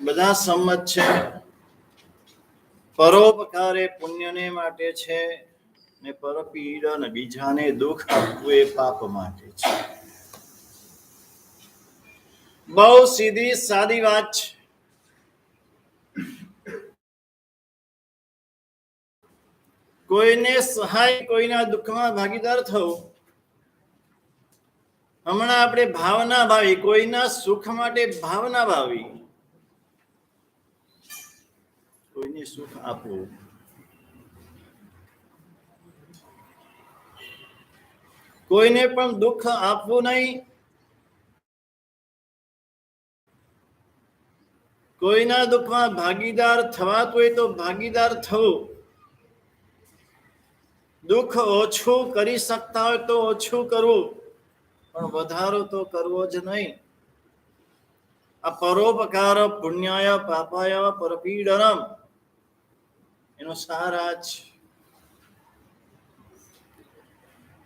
બધા સંમત છે. પરોપકાર એ પુણ્યને માટે છે ને પરપીડા બીજાને દુઃખ આપવું એ પાપ માટે છે. બહુ સીધી, સાદી વાત છે. કોઈને સહાય, કોઈના દુઃખમાં ભાગીદાર થવું. હમણાં આપણે ભાવના ભાવી, કોઈના સુખ માટે ભાવના ભાવી. કોઈને સુખ આપવું કોઈને પણ દુઃખ આપવું નહીં કોઈના દુઃખમાં ભાગીદાર થવાતું હોય તો ભાગીદાર થવું દુઃખ ઓછું કરી શકતા હોય તો ઓછું કરવું પણ વધારો તો કરવો જ નહીં આ પરોપકાર પુણ્યાય પાપાય પરપીડનમ એનો આ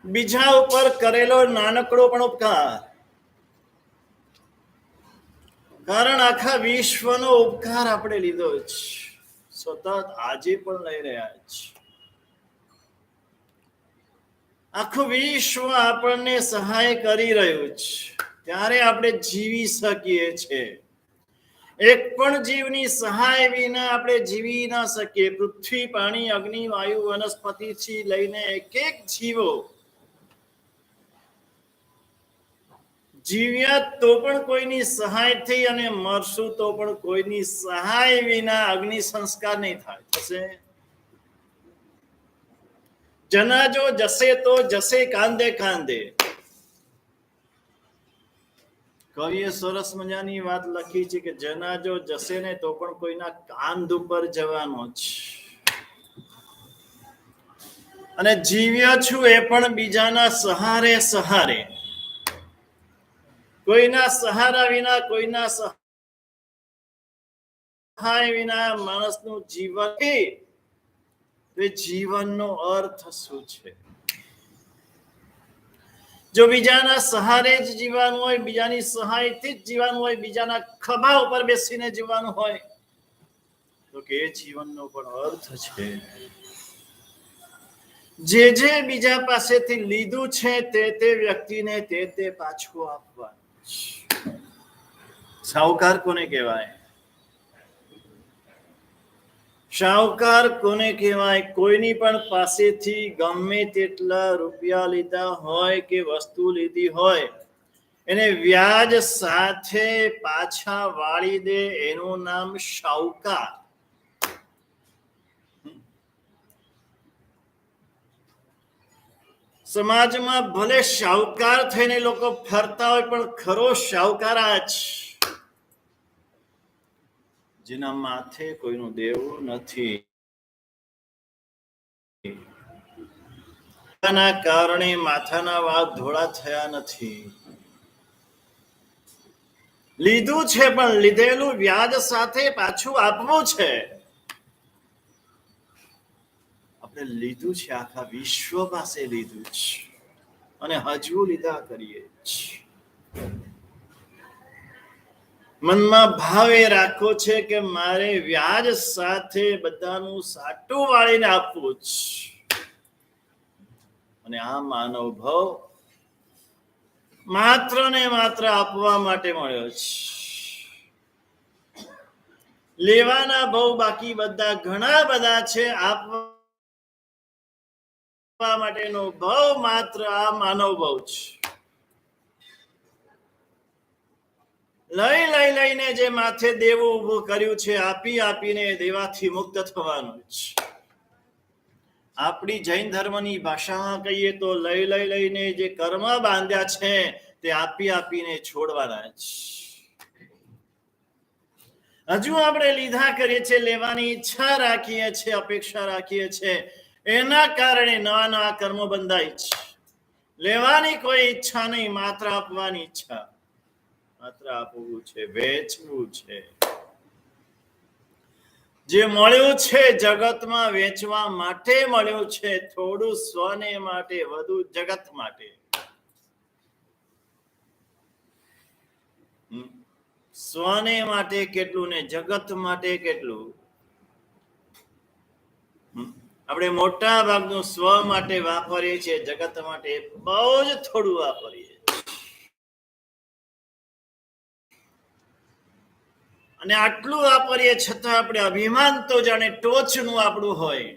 બીજા ઉપર કરેલો નાનકડો પણ ઉપકાર. કારણ આખા વિશ્વનો ઉપકાર આપણે લીધો છે સતત આજે પણ લઈ રહ્યા છે આખું વિશ્વ આપણને સહાય કરી રહ્યું છે ત્યારે આપણે જીવી શકીએ છીએ. એક પણ જીવની સહાય વિના આપણે જીવી ના શકીએ. પૃથ્વી, પાણી, અગ્નિ, વાયુ વનસ્પતિથી લઈને એક એક જીવો જીવ્યા તો પણ કોઈની સહાય થઈ અને મરશું તો પણ કોઈની સહાય વિના અગ્નિ સંસ્કાર નહીં થાય. થશે? જનાજો જશે તો જશે કાંદે કાંદે. કવિએ સરસ મજાની વાત લખી છે કે જનાજો જશે ને તો પણ કોઈના કાંધ ઉપર જવાનો છે અને જીવ્યો છું એ પણ બીજાના સહારે સહારે. કોઈના સહારા વિના, કોઈના સહાય વિના માણસનું જીવન. એ જીવનનો અર્થ શું છે? જો બીજાના સહારે જ જીવવાનું હોય, બીજાની સહાયથી જ જીવવાનું હોય, બીજાના ખભા ઉપર બેસીને જીવવાનું હોય, તો કે જીવનનો પણ અર્થ છે. જે જે બીજા પાસેથી લીધું છે, તે તે વ્યક્તિને તે તે પાછું આપવાનું સાહુકાર કોને કહેવાય? શાહુકાર કોને કહેવાય? કોઈની પણ પાસેથી ગમે તેટલા રૂપિયા લીધા હોય કે વસ્તુ લીધી હોય, એને વ્યાજ સાથે પાછા વાળી દે. એનું નામ શાહુકાર. સમાજમાં ભલે શાહુકાર થઈને લોકો ફરતા હોય, પણ ખરો શાહુકાર જ. જેના માથે કોઈનું દેવું નથી. ના કારણે માથાના વાળ ધોળા થયા નથી. લીધું છે, પણ લીધેલું વ્યાજ સાથે પાછું આપવું છે. આપણે લીધું છે, આખા વિશ્વ પાસે લીધું છે. અને હજુ લીધા કરીએ છીએ. મનમાં ભાવ એ રાખવો છે કે મારે વ્યાજ સાથે બધાનું સાટું વાળીને આપવું છે અને આ માનવ ભાવ માત્ર ને માત્ર આપવા માટે મળ્યો છે. લેવાના બહુ બાકી બધા ઘણા બધા છે. આપવા માટેનો ભાવ માત્ર આ માનવ ભાવ છે. લઈ લઈ, લઈને જે માથે દેવું ઉભું કર્યું છે, આપી, આપીને દેવાથી મુક્ત થવાનું છે. આપણી જૈન ધર્મની ભાષામાં કહીએ તો લઈ લઈ, લઈને જે કર્મ બાંધ્યા છે, તે આપી, આપીને છોડવાના છે. હજુ આપણે લીધા કરીએ છીએ, લેવાની ઈચ્છા રાખીએ છીએ, અપેક્ષા રાખીએ છીએ. એના કારણે નવા નવા કર્મો બંધાય છે. લેવાની કોઈ ઈચ્છા નહીં, માત્ર આપવાની ઈચ્છા. માત્ર આપવું છે, વેચવું છે. જે મળ્યું છે જગતમાં વેચવા માટે મળ્યું છે, થોડું સ્વને માટે, વધુ જગત માટે. સ્વને માટે કેટલું ને જગત માટે કેટલું? આપણે મોટા ભાગનું સ્વ માટે વાપરીએ છીએ, જગત માટે બહુ જ થોડું વાપરીએ અને આટલું વાપરીએ છતાં આપણે અભિમાન તો જાણે ટોચનું આપણું હોય.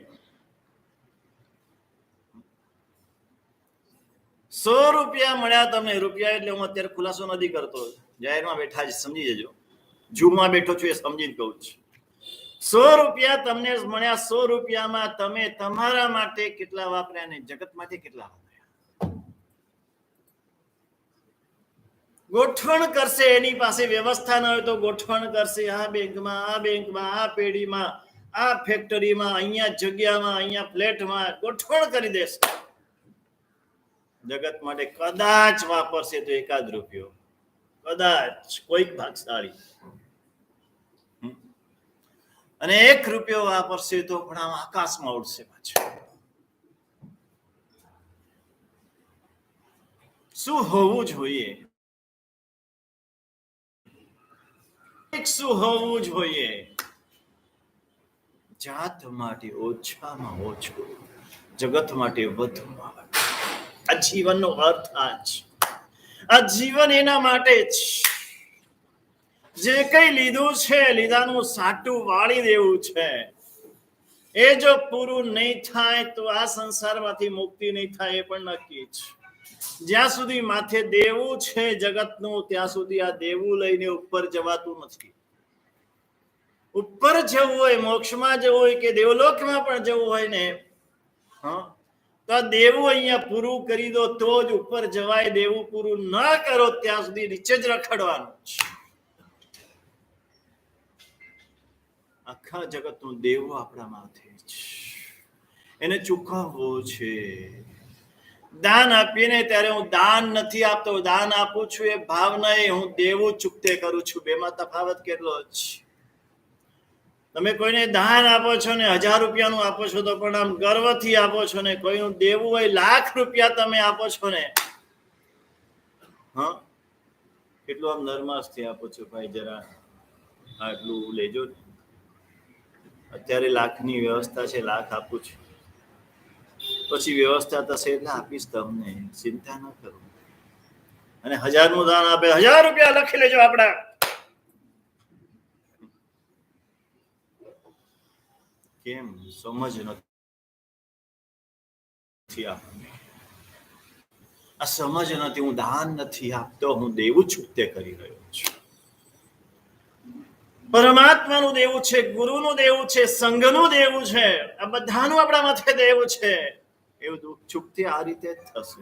સો રૂપિયા મળ્યા તમને રૂપિયા એટલે હું અત્યારે ખુલાસો નથી કરતો. જાહેરમાં બેઠા જ સમજી જજો. જૂમાં બેઠો છું એ સમજીને કહું છું. સો રૂપિયા તમને મળ્યા, સો રૂપિયામાં તમે તમારા માટે કેટલા વાપર્યા ને જગત માટે કેટલા વાપર્યા ગોઠવણ કરશે, એની પાસે વ્યવસ્થા ન હોય તો ગોઠવણ કરશે. આ બેંકમાં આ બેંકમાં, આ પેઢીમાં, આ ફેક્ટરીમાં, અહીંયા જગ્યામાં, અહીંયા ફ્લેટમાં ગોઠવણ કરી દેશે. જગત માટે કદાચ વાપરશે તો એકાદ રૂપિયો. કદાચ કોઈક ભાગશાળી. અને એક રૂપિયો વાપરશે તો પણ આમ આકાશમાં ઉડશે પાછું. શું હોવું જોઈએ? શું હોવું જોઈએ? જાત માટે ઓછામાં ઓછું, જગત માટે વધુમાં આ જીવનનો અર્થ આ જ. આ જીવન એના માટે જ. જે કઈ લીધું છે, લીધાનું સાટું વાળી દેવું છે. એ જો પૂરું નહીં થાય, તો આ સંસારમાંથી મુક્તિ નહીં થાય એ પણ નક્કી છે જ્યાં સુધી માથે દેવું છે જગતનું, ત્યાં સુધી આ દેવું લઈને ઉપર જવાતું નથી. ઉપર જવું હોય, મોક્ષમાં જવું હોય કે દેવલોકમાં પણ જવું હોય ને તો દેવું અહીંયા પૂરું કરી દો તો જ ઉપર જવાય, દેવું પૂરું ન કરો ત્યાં સુધી નીચે જ રખડવાનું છે આખા જગતનું દેવું આપણા માથે છે એને ચૂકવવો છે. દાન આપીને ત્યારે હું દાન નથી આપતો દાન આપું છું એ ભાવના એ હું દેવું ચૂકતે કરું છું. બેમાં તફાવત કેટલો છે તમે કોઈને દાન આપો છો ને હજાર રૂપિયાનું આપો છો તો પણ આમ ગર્વથી આપો છો ને કોઈનું દેવું હોય લાખ રૂપિયા તમે આપો છો ને. હા? કેટલું આમ નરમાસથી આપો છો ભાઈ જરા? આટલું લેજો અત્યારે લાખની વ્યવસ્થા છે, લાખ આપું છું. પછી વ્યવસ્થા થશે એટલે આપીશ તમને ચિંતા ન કરો. અને હજારનું દાન આપે, હજાર રૂપિયા લખી લેજો આપણા. કેમ? સમજ નથી આ સમજ નથી, હું દાન નથી આપતો, હું દેવું છું તે કરી રહ્યો છું. પરમાત્માનું દેવું છે, ગુરુનું દેવું છે, સંઘનું દેવું છે, આ બધાનું આપણા માથે દેવું છે. દુઃખ ચૂકતી આ રીતે થશે.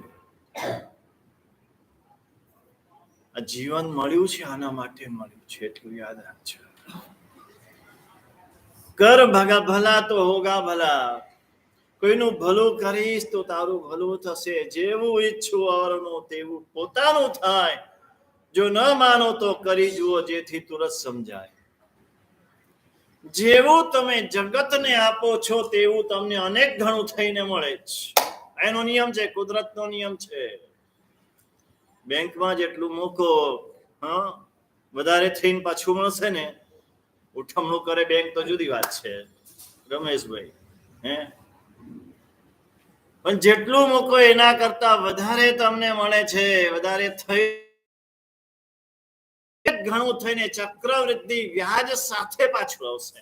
આ જીવન મળ્યું છે, આના માટે મળ્યું છે, એટલું યાદ રાખજો. કર ભગા ભલા તો હોગા ભલા. કોઈનું ભલું કરીશ તો તારું ભલું થશે. જેવું ઈચ્છું અવરનું તેવું પોતાનું થાય. જો ન માનો તો કરી જુઓ, જેથી તુરત સમજાય. જેવું તમે જગતને આપો છો, તેવું તમને અનેક ઘણું થઈને મળે છે એનો નિયમ છે, કુદરતનો નિયમ છે. બેંકમાં જેટલું મૂકો, હા, વધારે થઈને પાછું મળશે ને, ઉઠમણું કરે બેંક તો જુદી વાત છે, રમેશભાઈ, હે? પણ જેટલું મૂકો એના કરતા વધારે તમને મળે છે, વધારે થઈ ઘણું થઈને ચક્રવૃદ્ધિ વ્યાજ સાથે પાછું આવશે.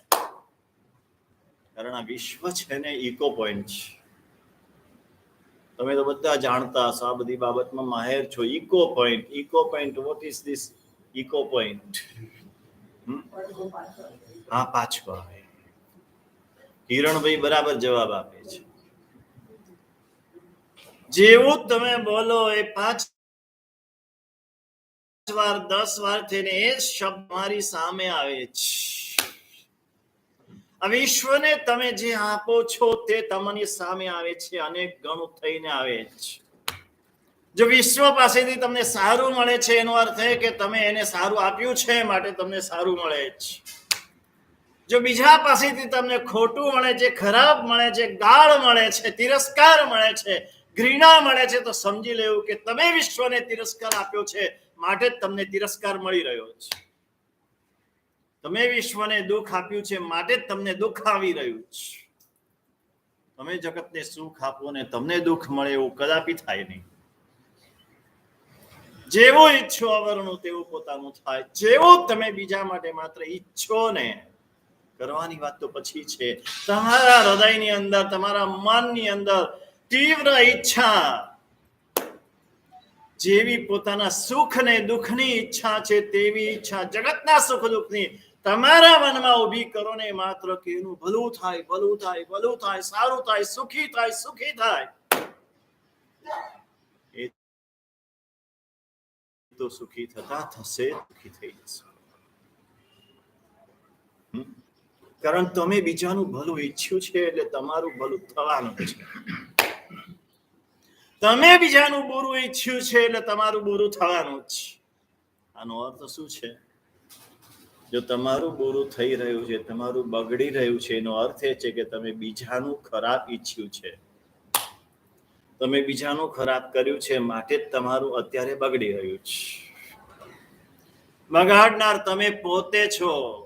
કારણ આ વિશ્વ છે ને ઇકો પોઈન્ટ તમે તો બધા જાણતા હશો આ બધી બાબતમાં માહેર છો. Echo point echo point what is this echo point હા, પાછો આવે. કિરણભાઈ બરાબર જવાબ આપે છે. જેવું તમે બોલો, એ પાંચ વાર, દસ વાર થઈને એ શબ્દ મારી સામે આવે છે. વિશ્વને તમે જે આપો છો તે તમારી સામે આવે છે, અનેક ગણું થઈને આવે છે. જો વિશ્વ પાસેથી તમને સારું મળે છે, એનો અર્થ એ કે તમે એને સારું આપ્યું છે માટે તમને સારું મળે છે. જો બીજા પાસેથી તમને ખોટું મળે છે, ખરાબ મળે છે ગાળ મળે છે, તિરસ્કાર મળે છે, ઘૃણા મળે છે, તો સમજી લેવું કે તમે વિશ્વને તિરસ્કાર આપ્યો છે માટે જ તમને તિરસ્કાર મળી રહ્યો છે. તમે વિશ્વને દુઃખ આપ્યું છે માટે જ તમને દુઃખ આવી રહ્યું છે. તમે જગતને સુખ આપો ને તમને દુઃખ મળે એવું કદાપી થાય નહીં. જેવો ઈચ્છો અવરણું તેવું પોતાનું થાય. જેવો તમે બીજા માટે માત્ર ઈચ્છો ને કરવાની વાત તો પછી છે. તમારા હૃદયની અંદર, તમારા મનની અંદર તીવ્ર ઈચ્છા જેવી પોતાના સુખ ને દુઃખની ઈચ્છા છે તેવી ઈચ્છા, જગતના સુખ દુઃખની તમારા મનમાં ઊભી કરો ને માત્ર કે એનું ભલું થાય ભલું થાય ભલું થાય, સારું થાય, સુખી થાય સુખી થાય. તો સુખી થતા થશે સુખી થઈ જશે. કારણ તમે બીજાનું ભલું ઈચ્છ્યું છે એટલે તમારું ભલું થવાનું છે. તમે બીજાનું બુરું ઈચ્છ્યું છે એટલે તમારું બુરું થવાનું જ આનો અર્થ શું છે? જો તમારું બુરું થઈ રહ્યું છે, તમારું બગડી રહ્યું છે, એનો અર્થ એ છે કે તમે બીજાનું ખરાબ ઈચ્છ્યું છે. તમે બીજાનું ખરાબ કર્યું છે, માટે જ તમારું અત્યારે બગડી રહ્યું છે. બગાડનાર તમે પોતે છો.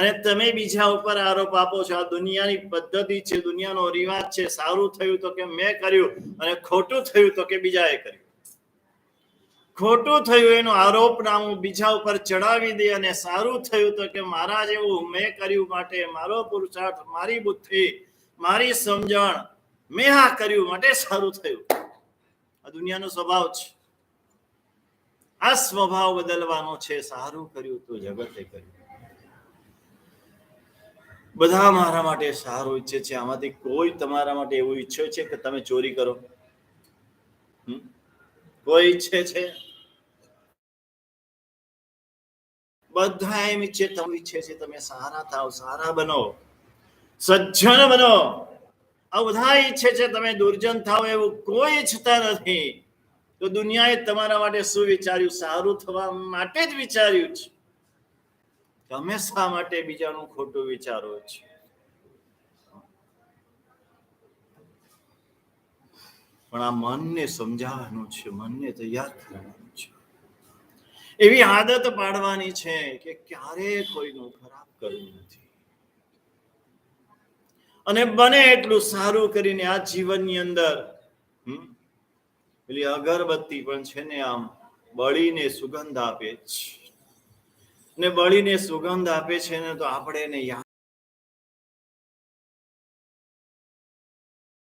અને તમે બીજા ઉપર આરોપ આપો છો, આ દુનિયાની પદ્ધતિ છે, દુનિયાનો રિવાજ છે, સારું થયું તો કે મેં કર્યું અને ખોટું થયું તો કે બીજાએ કર્યું? ખોટું થયું એનો આરોપ નામું બીજા ઉપર ચડાવી દે અને સારું થયું તો કે મારા જેવું મેં કર્યું માટે, મારો પુરુષાર્થ, મારી બુદ્ધિ, મારી સમજણ મેં આ કર્યું માટે સારું થયું. આ દુનિયાનો સ્વભાવ છે. આ સ્વભાવ બદલવાનો છે, સારું કર્યું તો જગતે કર્યું. બધા મારા માટે સારું ઈચ્છે છે. આમાંથી કોઈ તમારા માટે એવું ઈચ્છે છે કે તમે ચોરી કરો? કોઈ ઈચ્છે છે? બધા એમ ઈચ્છે તમે ઈચ્છે છે, તમે સારા થાવ, સારા બનો, સજ્જન બનો. આ બધા ઈચ્છે છે, તમે દુર્જન થાવ એવું કોઈ ઈચ્છતા નથી. તો દુનિયાએ તમારા માટે શું વિચાર્યું? સારું થવા માટે જ વિચાર્યું છે. તમે શા માટે બીજાનું ખોટું વિચારો છો? પણ આ મનને સમજાવવાનું છે, મનને તૈયાર કરવાનું છે. એવી આદત પાડવાની છે કે ક્યારે કોઈનું ખરાબ કરવું નથી. અને બને એટલું સારું કરીને આ જીવનની અંદર પેલી અગરબત્તી પણ છે ને આમ બળીને સુગંધ આપે છે. ને બળીને સુગંધ આપે છે ને તો આપણે એને યાદ